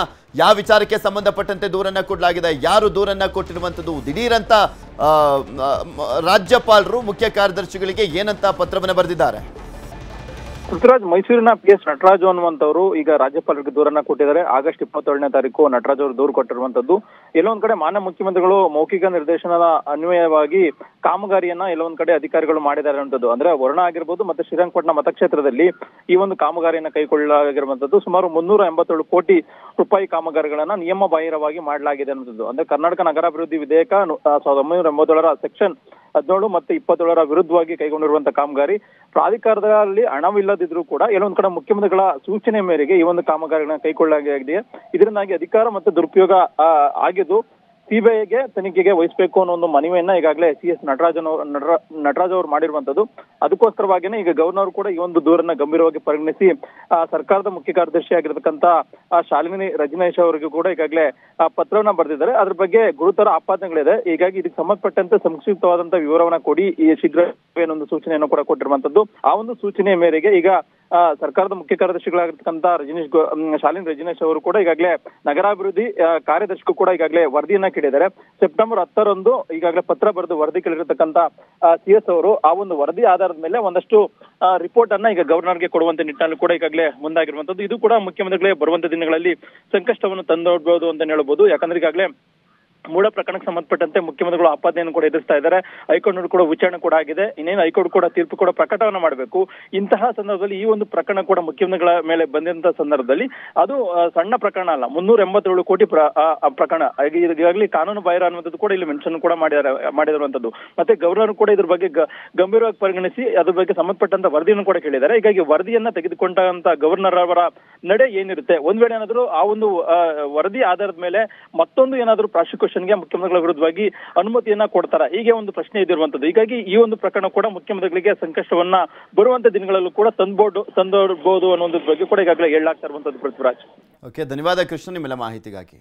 ಯಾವ ವಿಚಾರಕ್ಕೆ ಸಂಬಂಧಪಟ್ಟಂತೆ ದೂರನ್ನ ಕೊಡಲಾಗಿದೆ? ಯಾರು ದೂರನ್ನ ಕೊಟ್ಟಿರುವಂತದ್ದು? ದಿಢೀರಂತ ರಾಜ್ಯಪಾಲರು, ಮುಖ್ಯ ಕಾರ್ಯದರ್ಶಿಗಳಿಗೆ ಏನಂತ ಪತ್ರವನ್ನು ಬರೆದಿದ್ದಾರೆ? ಪೃಥ್ವಿರಾಜ್, ಮೈಸೂರಿನ ಪಿ ಎಸ್ ನಟರಾಜು ಅನ್ನುವಂಥವ್ರು ಈಗ ರಾಜ್ಯಪಾಲರಿಗೆ ದೂರನ್ನ ಕೊಟ್ಟಿದ್ದಾರೆ. ಆಗಸ್ಟ್ ಇಪ್ಪತ್ತೇಳನೇ ತಾರೀಕು ನಟರಾಜ್ ಅವರು ದೂರು ಕೊಟ್ಟಿರುವಂತದ್ದು ಎಲ್ಲೊಂದ್ ಕಡೆ ಮಾನ್ಯ ಮುಖ್ಯಮಂತ್ರಿಗಳು ಮೌಖಿಕ ನಿರ್ದೇಶನದ ಅನ್ವಯವಾಗಿ ಕಾಮಗಾರಿಯನ್ನ ಎಲ್ಲೊಂದ್ ಕಡೆ ಅಧಿಕಾರಿಗಳು ಮಾಡಿದ್ದಾರೆ ಅನ್ನುವಂಥದ್ದು ಅಂದ್ರೆ ವರ್ಣ ಆಗಿರ್ಬೋದು ಮತ್ತೆ ಶ್ರೀರಂಗಪಟ್ಟಣ ಮತಕ್ಷೇತ್ರದಲ್ಲಿ ಈ ಒಂದು ಕಾಮಗಾರಿಯನ್ನ ಕೈಗೊಳ್ಳಲಾಗಿರುವಂತದ್ದು ಸುಮಾರು ಮುನ್ನೂರ ಎಂಬತ್ತೇಳು ಕೋಟಿ ರೂಪಾಯಿ ಕಾಮಗಾರಿಗಳನ್ನ ನಿಯಮ ಬಾಹಿರವಾಗಿ ಮಾಡಲಾಗಿದೆ ಅನ್ನೋದು ಅಂದ್ರೆ ಕರ್ನಾಟಕ ನಗರಾಭಿವೃದ್ಧಿ ವಿಧೇಯಕ ಸಾವಿರದ ಒಂಬೈನೂರ ಎಂಬತ್ತೇಳರ ಸೆಕ್ಷನ್ ಹದಿನೇಳು ಮತ್ತೆ ಇಪ್ಪತ್ತೇಳರ ವಿರುದ್ಧವಾಗಿ ಕೈಗೊಂಡಿರುವಂತಹ ಕಾಮಗಾರಿ. ಪ್ರಾಧಿಕಾರದಲ್ಲಿ ಹಣವಿಲ್ಲದಿದ್ರೂ ಕೂಡ ಕೆಲವೊಂದು ಕಡೆ ಮುಖ್ಯಮಂತ್ರಿಗಳ ಸೂಚನೆ ಮೇರೆಗೆ ಈ ಒಂದು ಕಾಮಗಾರಿಗಳನ್ನ ಕೈಗೊಳ್ಳಲಾಗಿದೆ ಇದರಿಂದಾಗಿ ಅಧಿಕಾರ ಮತ್ತು ದುರುಪಯೋಗ ಆಗಿದ್ದು ಸಿಬಿಐಗೆ ತನಿಖೆಗೆ ವಹಿಸಬೇಕು ಅನ್ನೋ ಒಂದು ಮನವಿಯನ್ನ ಈಗಾಗಲೇ ಸಿ ಎಸ್ ನಟರಾಜನ್ ನಟರಾಜ್ ಅವರು ಮಾಡಿರುವಂತದ್ದು ಅದಕ್ಕೋಸ್ಕರವಾಗಿನೇ ಈಗ ಗವರ್ನರ್ ಕೂಡ ಈ ಒಂದು ದೂರನ್ನ ಗಂಭೀರವಾಗಿ ಪರಿಗಣಿಸಿ ಸರ್ಕಾರದ ಮುಖ್ಯ ಕಾರ್ಯದರ್ಶಿ ಆಗಿರತಕ್ಕಂತ ಶಾಲಿನಿ ರಜನೀಶ್ ಅವರಿಗೂ ಕೂಡ ಈಗಾಗಲೇ ಪತ್ರವನ್ನ ಬರೆದಿದ್ದಾರೆ. ಅದ್ರ ಬಗ್ಗೆ ಗುರುತರ ಆಪಾದನೆಗಳಿದೆ. ಹೀಗಾಗಿ ಇದಕ್ಕೆ ಸಂಬಂಧಪಟ್ಟಂತೆ ಸಂಕ್ಷಿಪ್ತವಾದಂತಹ ವಿವರವನ್ನ ಕೊಡಿ. ಈ ಶೀಘ್ರ ಏನೊಂದು ಸೂಚನೆಯನ್ನು ಕೂಡ ಕೊಟ್ಟಿರುವಂತದ್ದು ಆ ಒಂದು ಸೂಚನೆಯ ಮೇರೆಗೆ ಈಗ ಸರ್ಕಾರದ ಮುಖ್ಯ ಕಾರ್ಯದರ್ಶಿಗಳಾಗಿರ್ತಕ್ಕಂಥ ರಜನೀಶ್ ಶಾಲಿನ್ ರಜನೀಶ್ ಅವರು ಕೂಡ ಈಗಾಗಲೇ ನಗರಾಭಿವೃದ್ಧಿ ಕಾರ್ಯದರ್ಶಿಗೂ ಕೂಡ ಈಗಾಗಲೇ ವರದಿಯನ್ನ ಕೇಳಿದ್ದಾರೆ. ಸೆಪ್ಟೆಂಬರ್ ಹತ್ತರಂದು ಈಗಾಗಲೇ ಪತ್ರ ಬರೆದು ವರದಿ ಕೇಳಿರತಕ್ಕಂತ ಸಿ ಎಸ್ ಅವರು ಆ ಒಂದು ವರದಿ ಆಧಾರದ ಮೇಲೆ ಒಂದಷ್ಟು ರಿಪೋರ್ಟ್ ಅನ್ನ ಈಗ ಗವರ್ನರ್ಗೆ ಕೊಡುವಂತ ನಿಟ್ಟಿನಲ್ಲಿ ಕೂಡ ಈಗಾಗಲೇ ಮುಂದಾಗಿರುವಂತದ್ದು ಇದು ಕೂಡ ಮುಖ್ಯಮಂತ್ರಿಗಳೇ ಬರುವಂತ ದಿನಗಳಲ್ಲಿ ಸಂಕಷ್ಟವನ್ನು ತಂದೊಡ್ಬೋದು ಅಂತ ಹೇಳ್ಬೋದು. ಯಾಕಂದ್ರೆ ಈಗಾಗಲೇ ಮೂಡ ಪ್ರಕರಣಕ್ಕೆ ಸಂಬಂಧಪಟ್ಟಂತೆ ಮುಖ್ಯಮಂತ್ರಿಗಳು ಆಪಾದನೆಯನ್ನು ಕೂಡ ಎದುರಿಸ್ತಾ ಇದ್ದಾರೆ. ಹೈಕೋರ್ಟ್ ಕೂಡ ವಿಚಾರಣೆ ಕೂಡ ಆಗಿದೆ. ಇನ್ನೇನು ಹೈಕೋರ್ಟ್ ಕೂಡ ತೀರ್ಪು ಕೂಡ ಪ್ರಕಟವನ್ನು ಮಾಡಬೇಕು. ಇಂತಹ ಸಂದರ್ಭದಲ್ಲಿ ಈ ಒಂದು ಪ್ರಕರಣ ಕೂಡ ಮುಖ್ಯಮಂತ್ರಿಗಳ ಮೇಲೆ ಬಂದಂತ ಸಂದರ್ಭದಲ್ಲಿ ಅದು ಸಣ್ಣ ಪ್ರಕರಣ ಅಲ್ಲ ಮುನ್ನೂರ ಎಂಬತ್ತೇಳು ಕೋಟಿ ಪ್ರಕರಣ. ಈಗಾಗಲೇ ಕಾನೂನು ಬಾಹಿರ ಅನ್ನುವಂಥದ್ದು ಕೂಡ ಇಲ್ಲಿ ಮೆನ್ಷನ್ ಕೂಡ ಮಾಡಿದ್ದಾರೆ ಮಾಡಿರುವಂತದ್ದು ಮತ್ತೆ ಗವರ್ನರ್ ಕೂಡ ಇದ್ರ ಬಗ್ಗೆ ಗಂಭೀರವಾಗಿ ಪರಿಗಣಿಸಿ ಅದ್ರ ಬಗ್ಗೆ ಸಂಬಂಧಪಟ್ಟಂತ ವರದಿಯನ್ನು ಕೂಡ ಕೇಳಿದ್ದಾರೆ. ಹೀಗಾಗಿ ವರದಿಯನ್ನ ತೆಗೆದುಕೊಂಡಂತ ಗವರ್ನರ್ ಅವರ ನಡೆ ಏನಿರುತ್ತೆ? ಒಂದ್ ವೇಳೆ ಏನಾದ್ರು ಆ ಒಂದು ವರದಿ ಆಧಾರದ ಮೇಲೆ ಮತ್ತೊಂದು ಏನಾದ್ರು ಪ್ರಾಸಿಕ್ಯೂಷನ್ ಪ್ರಮೋಷನ್ಗೆ ಮುಖ್ಯಮಂತ್ರಿಗಳ ವಿರುದ್ಧವಾಗಿ ಅನುಮತಿಯನ್ನ ಕೊಡ್ತಾರ. ಹೀಗೆ ಒಂದು ಪ್ರಶ್ನೆ ಇದ್ದಿರುವಂತದ್ದು ಹೀಗಾಗಿ ಈ ಒಂದು ಪ್ರಕರಣ ಕೂಡ ಮುಖ್ಯಮಂತ್ರಿಗಳಿಗೆ ಸಂಕಷ್ಟವನ್ನ ಬರುವಂತ ದಿನಗಳಲ್ಲೂ ಕೂಡ ತಂದ್ಬೋದು, ತಂದೋಡ್ಬೋದು ಅನ್ನೋದ್ರ ಬಗ್ಗೆ ಕೂಡ ಈಗಾಗಲೇ ಹೇಳಲಾಗ್ತಾ ಇರುವಂತದ್ದು ಪೃಥ್ವಿರಾಜ್. ಓಕೆ ಧನ್ಯವಾದ ಕೃಷ್ಣ, ನಿಮ್ಮೆಲ್ಲ ಮಾಹಿತಿಗಾಗಿ.